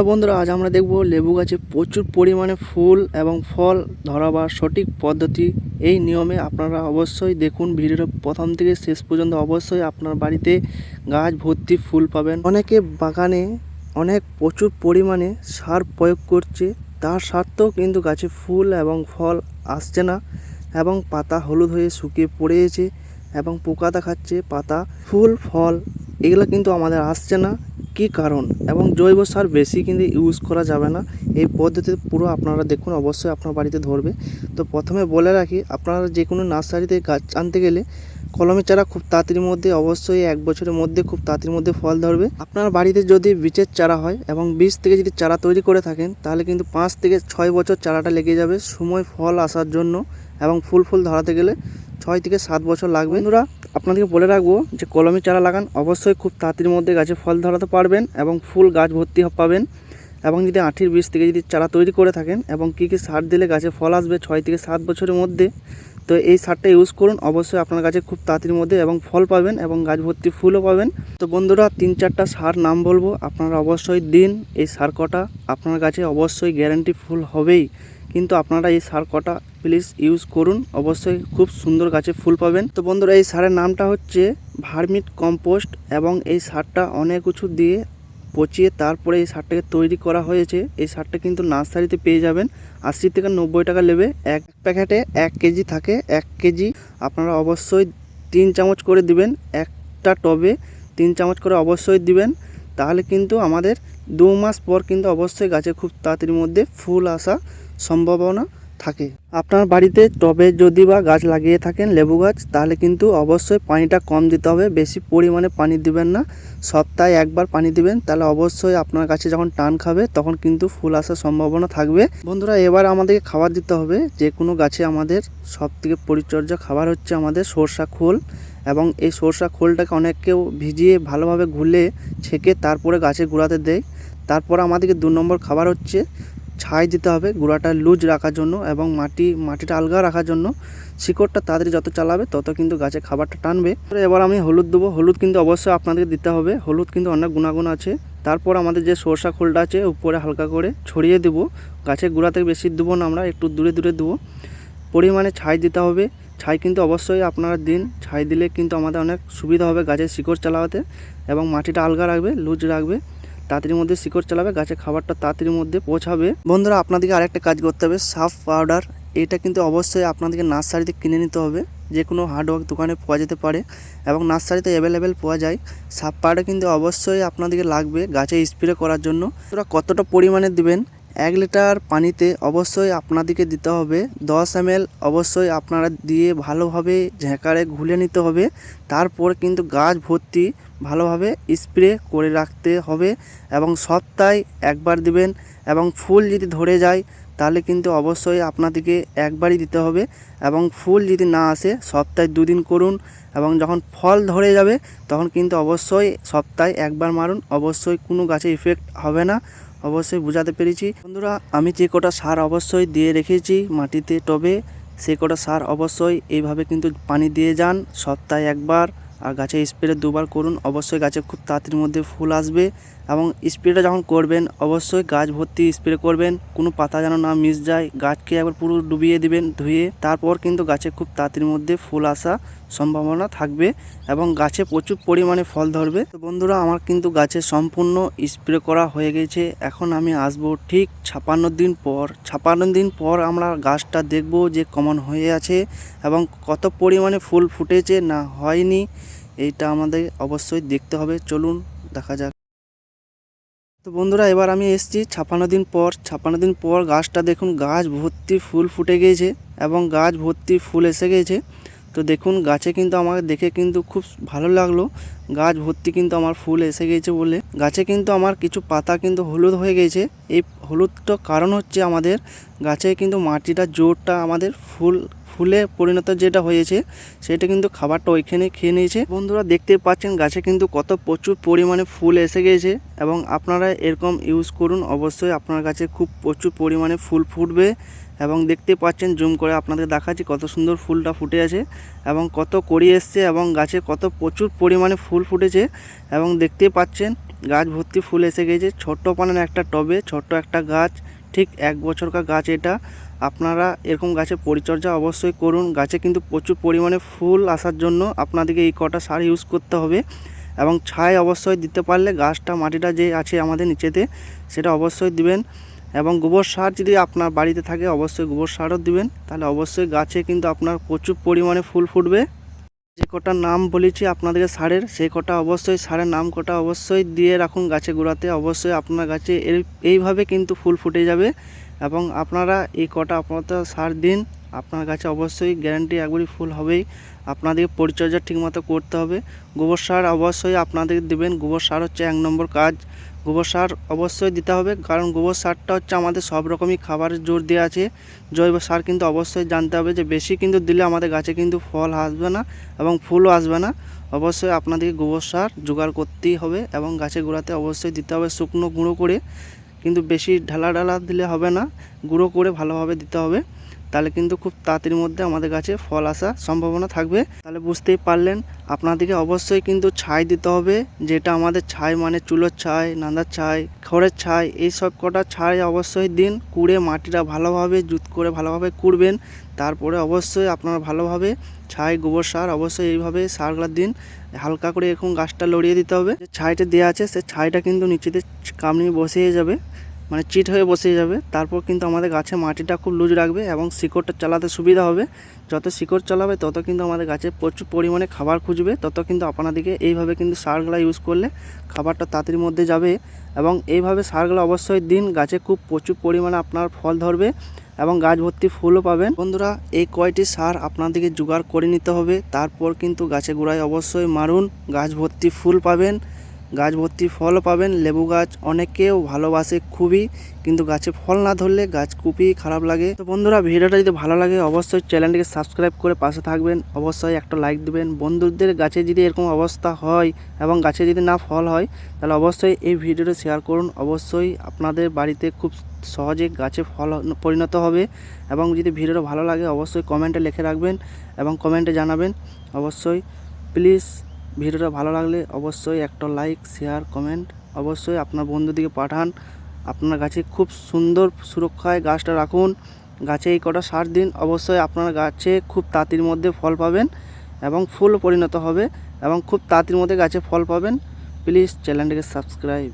Hello বন্ধুরা, আজ আমরা দেখব লেবু গাছে প্রচুর পরিমাণে ফুল এবং ফল ধরাবার সঠিক পদ্ধতি। এই নিয়মে আপনারা অবশ্যই দেখুন ভিডিওটা প্রথম থেকে শেষ পর্যন্ত। অবশ্যই আপনার বাড়িতে গাছ ভর্তি ফুল পাবেন। অনেকে বাগানে অনেক প্রচুর পরিমাণে সার প্রয়োগ করছে। তার সত্ত্বেও কিন্তু গাছে ফুল এবং ফল আসছে না এবং পাতা হলুদ হয়ে শুকিয়ে পড়েছে এবং পোকা দেখাচ্ছে। পাতা, ফুল, ফল, এগুলো কিন্তু আমাদের আসছে না। কি কারণ? এবং জৈব সার বেশি কিন্তু ইউজ করা যাবে না। এই পদ্ধতি পুরো আপনারা দেখুন, অবশ্যই আপনার বাড়িতে ধরবে। তো প্রথমে বলে রাখি, আপনারা যে কোনো নার্সারিতে গাছ আনতে গেলে কলমের চারা খুব তাড়াতাড়ির মধ্যে, অবশ্যই এক বছরের মধ্যে খুব তাড়াতাড়ির মধ্যে ফল ধরবে। আপনার বাড়িতে যদি বীজের চারা হয় এবং বীজ থেকে যদি চারা তৈরি করে থাকেন, তাহলে কিন্তু পাঁচ থেকে ছয় বছর চারাটা লেগে যাবে। সময় ফল আসার জন্য এবং ফুল ফুল ধরাতে গেলে ছয় থেকে সাত বছর লাগবে। বন্ধুরা, আপনাদেরকে বলে রাখব যে কলমি চারা লাগান, অবশ্যই খুব তাড়াতাড়ির মধ্যে গাছে ফল ধরাতে পারবেন এবং ফুল গাছ ভর্তি পাবেন এবং যদি আঠির বীজ থেকে যদি চারা তৈরি করে থাকেন এবং কী কী সার দিলে গাছে ফল আসবে ছয় থেকে সাত বছরের মধ্যে, তো এই সারটা ইউজ করুন। অবশ্যই আপনার গাছে খুব তাড়াতাড়ির মধ্যে এবং ফল পাবেন এবং গাছ ভর্তি ফুলও পাবেন। তো বন্ধুরা, তিন চারটা সার নাম বলব, আপনারা অবশ্যই দিন। এই সার কটা আপনার গাছে অবশ্যই গ্যারান্টি ফুল হবেই। কিন্তু আপনারা এই সার কটা প্লিজ ইউজ করুন। অবশ্যই খুব সুন্দর গাছে ফুল পাবেন। তো বন্ধুরা, এই সারের নামটা হচ্ছে ভার্মিট কম্পোস্ট এবং এই সারটা অনেক কিছু দিয়ে পচিয়ে তারপরে এই সারটাকে তৈরি করা হয়েছে। এই সারটা কিন্তু নার্সারিতে পেয়ে যাবেন। আশি থেকে নব্বই টাকা নেবে এক প্যাকেটে এক কেজি থাকে। এক কেজি আপনারা অবশ্যই তিন চামচ করে দিবেন। একটা টবে তিন চামচ করে অবশ্যই দিবেন। তাহলে কিন্তু আমাদের দু মাস পর কিন্তু অবশ্যই গাছে খুব তাড়াতাড়ির মধ্যে ফুল আসা সম্ভাবনা থাকে। আপনার বাড়িতে টবে যদি বা গাছ লাগিয়ে থাকেন লেবু গাছ, তাহলে কিন্তু অবশ্যই পানিটা কম দিতে হবে। বেশি পরিমাণে পানি দিবেন না। সপ্তাহে একবার পানি দিবেন, তাহলে অবশ্যই আপনার গাছে যখন টান খাবে, তখন কিন্তু ফুল আসার সম্ভাবনা থাকবে। বন্ধুরা, এবার আমাদেরকে খাবার দিতে হবে। যে কোনো গাছে আমাদের সব থেকে পরিচর্যা খাবার হচ্ছে আমাদের সরষা খোল এবং এই সরষা খোলটাকে অনেককেও ভিজিয়ে ভালোভাবে ঘুলে ছেঁকে তারপরে গাছে গুঁড়াতে দেয়। তারপর আমাদেরকে দু নম্বর খাবার হচ্ছে ছাই দিতে হবে, গুঁড়াটা লুজ রাখার জন্য এবং মাটি, মাটিটা আলগা রাখার জন্য শিকড়টা তাড়াতাড়ি যত চালাবে তত কিন্তু গাছে খাবারটা টানবে। এবার আমি হলুদ দেবো। হলুদ কিন্তু অবশ্যই আপনাদেরকে দিতে হবে। হলুদ কিন্তু অনেক গুণাগুণ আছে। তারপর আমাদের যে সরষা খোলটা আছে, উপরে হালকা করে ছড়িয়ে দেবো। গাছের গোড়া থেকে বেশি দেবো না আমরা, একটু দূরে দূরে দেবো। পরিমাণে ছাই দিতে হবে। ছাই কিন্তু অবশ্যই আপনারা দিন। ছাই দিলে কিন্তু আমাদের অনেক সুবিধা হবে গাছের শিকড় চালাতে এবং মাটিটা আলগা রাখবে, লুজ রাখবে। তাড়াতাড়ির মধ্যে শিকড় চালাবে গাছে খাবারটা তাড়াতাড়ির মধ্যে পৌঁছাবে। বন্ধুরা, আপনাদেরকে আরেকটা কাজ করতে হবে, সাফ পাউডার। এটা কিন্তু অবশ্যই আপনাদেরকে নার্সারিতে কিনে নিতে হবে। যে কোনো হার্ডওয়ার্ক দোকানে পাওয়া যেতে পারে এবং নার্সারিতে অ্যাভেলেবেল পাওয়া যায়। সাফ পাউডার কিন্তু অবশ্যই আপনাদেরকে লাগবে গাছে স্প্রে করার জন্য। ওরা কতটা পরিমাণে দিবেন? এক লিটার পানিতে অবশ্যই আপনাদেরকে দিতে হবে। দশ এম অবশ্যই আপনারা দিয়ে ভালোভাবে ঝেঁকারে ঘুলে নিতে হবে। তারপর কিন্তু গাছ ভর্তি ভালোভাবে স্প্রে করে রাখতে হবে এবং সপ্তাহে একবার দিবেন এবং ফুল যদি ধরে যায়, তাহলে কিন্তু অবশ্যই আপনাদেরকে একবারই দিতে হবে এবং ফুল যদি না আসে, সপ্তাহে দুদিন করুন এবং যখন ফল ধরে যাবে, তখন কিন্তু অবশ্যই সপ্তাহে একবার মারুন। অবশ্যই কোনো গাছে ইফেক্ট হবে না। অবশ্যই বোঝাতে পেরেছি। বন্ধুরা, আমি যে কটা সার অবশ্যই দিয়ে রেখেছি মাটিতে টবে, সে কটা সার অবশ্যই এইভাবে কিন্তু পানি দিয়ে যান, সপ্তাহে একবার আর গাছে স্প্রে দুবার করুন। অবশ্যই গাছে খুব তাড়াতাড়ির মধ্যে ফুল আসবে এবং স্প্রেটা যখন করবেন, অবশ্যই গাছ ভর্তি স্প্রে করবেন। কোনো পাতা যেন না মিস যায়, গাছকে একবার পুরো ডুবিয়ে দিবেন, ধুয়ে তারপর কিন্তু গাছে খুব তাড়াতাড়ির মধ্যে ফুল আসা সম্ভাবনা থাকবে এবং গাছে প্রচুর পরিমাণে ফল ধরবে। তো বন্ধুরা, আমার কিন্তু গাছে সম্পূর্ণ স্প্রে করা হয়ে গেছে। এখন আমি আসব ঠিক ছাপান্ন দিন পর। ছাপান্ন দিন পর আমরা গাছটা দেখব যে কমন হয়ে আছে এবং কত পরিমাণে ফুল ফুটেছে না হয়নি। এইটা আমাদের অবশ্যই দেখতে হবে। চলুন, দেখা যাক। তো বন্ধুরা, এবার আমি এসেছি ছাপান্ন দিন পর। ছাপান্ন দিন পর গাছটা দেখুন, গাছ ভর্তি ফুল ফুটে গিয়েছে এবং গাছ ভর্তি ফুল এসে গেছে তো দেখুন, গাছে কিন্তু আমাকে দেখে কিন্তু খুব ভালো লাগল। গাছ ভর্তি কিন্তু আমার ফুল এসে গেছে বলে। গাছে কিন্তু আমার কিছু পাতা কিন্তু হলুদ হয়ে গেছে এই হলুদটা কারণ হচ্ছে আমাদের গাছে কিন্তু মাটিটা, জোরটা আমাদের ফুল ফুলে পরিণত যেটা হয়েছে, সেটা কিন্তু খাবারটা ওইখানে খেয়ে নিয়েছে। বন্ধুরা দেখতে পাচ্ছেন গাছে কিন্তু কত প্রচুর পরিমাণে ফুল এসে গেছে এবং আপনারা এরকম ইউজ করুন। অবশ্যই আপনার কাছে খুব প্রচুর পরিমাণে ফুল ফুটবে এবং দেখতে পাচ্ছেন, জুম করে আপনাদের দেখাচ্ছি কত সুন্দর ফুলটা ফুটে আছে এবং কত কড়ি এসছে এবং গাছে কত প্রচুর পরিমাণে ফুল ফুটেছে এবং দেখতে পাচ্ছেন, গাছ ভর্তি ফুল এসে গেছে। ছোট্ট পানের একটা টবে, ছোট্ট একটা গাছ, ঠিক এক বছরকার গাছ এটা। আপনারা এরকম গাছের পরিচর্যা অবশ্যই করুন। গাছে কিন্তু প্রচুর পরিমাণে ফুল আসার জন্য আপনাদেরকে এই কটা সার ইউজ করতে হবে এবং ছাই অবশ্যই দিতে পারলে গাছটা, মাটিটা যে আছে আমাদের নিচেতে সেটা অবশ্যই দিবেন এবং গোবর সার যদি আপনার বাড়িতে থাকে অবশ্যই গোবর সারও দিবেন। তাহলে অবশ্যই গাছে কিন্তু আপনার প্রচুর পরিমাণে ফুল ফুটবে। যে কটা নাম বলেছি আপনাদেরকে সারের, সেই কটা অবশ্যই সারের নাম কটা অবশ্যই দিয়ে রাখুন গাছে গোড়াতে। অবশ্যই আপনার গাছে এই এইভাবে কিন্তু ফুল ফুটে যাবে। এবং আপনারা এই কটা আপাতত সার দিন। আপনার গাছে অবশ্যই গ্যারান্টি একবারই ফুল হবেই। আপনাদেরকে পরিচর্যা ঠিকমতো করতে হবে। গোবর সার অবশ্যই আপনাদের দেবেন। গোবর সার হচ্ছে এক নম্বর কাজ। গোবর সার অবশ্যই দিতে হবে। কারণ গোবর সারটা হচ্ছে আমাদের সব রকমই খাবারের জোর দেওয়া আছে। জৈব সার কিন্তু অবশ্যই জানতে হবে যে বেশি কিন্তু দিলে আমাদের গাছে কিন্তু ফল আসবে না এবং ফুলও আসবে না। অবশ্যই আপনাদেরকে গোবর সার জোগাড় করতেই হবে এবং গাছের গোড়াতে অবশ্যই দিতে হবে শুকনো গুঁড়ো করে। কিন্তু বেশি ঢালা ঢালা দিলে হবে না, গুঁড়ো করে ভালোভাবে দিতে হবে। তাহলে কিন্তু খুব তাড়াতাড়ির মধ্যে আমাদের কাছে ফল আসার সম্ভাবনা থাকবে। তাহলে বুঝতেই পারলেন, আপনাদেরকে অবশ্যই কিন্তু ছাই দিতে হবে, যেটা আমাদের ছাই মানে চুলোর ছাই নান্দার ছাই, খড়ের ছাই, এই সব কটা ছাই অবশ্যই দিন, কুড়ে মাটিটা ভালোভাবে, জুত করে ভালোভাবে কুড়বেন তারপরে অবশ্যই আপনারা ভালোভাবে ছাই, গোবর সার, অবশ্যই এইভাবে সারগুলো দিন হালকা করে এরকম গাছটা লড়িয়ে দিতে হবে। যে ছাইটা দেওয়া আছে, সে ছাইটা কিন্তু নিচেতে কামড়িয়ে বসিয়ে যাবে। মানে চিট হয়ে বসে যাবে। তারপর কিন্তু আমাদের গাছে মাটিটা খুব লুজ রাখবে এবং শিকড়টা চালাতে সুবিধা হবে। যত শিকড় চালাবে, তত কিন্তু আমাদের গাছে প্রচুর পরিমাণে খাবার খুঁজবে। তত কিন্তু আপনাদেরকে এইভাবে কিন্তু সারগুলা ইউজ করলে খাবারটা তাড়াতাড়ির মধ্যে যাবে এবং এইভাবে সারগুলো অবশ্যই দিন। গাছে খুব প্রচুর পরিমাণে আপনার ফল ধরবে এবং গাছ ভর্তি ফুলও পাবেন। বন্ধুরা, এই কয়টি সার আপনাদেরকে জোগাড় করে নিতে হবে। তারপর কিন্তু গাছে গোড়ায় অবশ্যই মারুন। গাছ ভর্তি ফুল পাবেন। গাছ ভর্তি ফলও পাবেন, লেবু গাছ অনেকেও ভালোবাসে খুবই, কিন্তু গাছে ফল না ধরলে গাছ খুবই খারাপ লাগে। তো বন্ধুরা, ভিডিওটা যদি ভালো লাগে, অবশ্যই চ্যানেলটিকে সাবস্ক্রাইব করে পাশে থাকবেন। অবশ্যই একটা লাইক দেবেন। বন্ধুদের গাছে যদি এরকম অবস্থা হয় এবং গাছে যদি না ফল হয়, তাহলে অবশ্যই এই ভিডিওটা শেয়ার করুন। অবশ্যই আপনাদের বাড়িতে খুব সহজে গাছে ফল পরিণত হবে এবং যদি ভিডিওটা ভালো লাগে, অবশ্যই কমেন্টে লিখে রাখবেন এবং কমেন্টে জানাবেন। অবশ্যই, প্লিজ। ভিডিওটা ভালো লাগলে অবশ্যই একটা লাইক শেয়ার কমেন্ট অবশ্যই আপনার বন্ধুদিকে পাঠান। আপনার গাছে খুব সুন্দর সুরক্ষায় গাছটা রাখুন। গাছে এই কটা সার দিন, অবশ্যই আপনার গাছে খুব তাঁতির মধ্যে ফল পাবেন এবং ফুল পরিণত হবে এবং খুব তাঁতির মধ্যে গাছে ফল পাবেন। প্লিজ চ্যানেলটিকে সাবস্ক্রাইব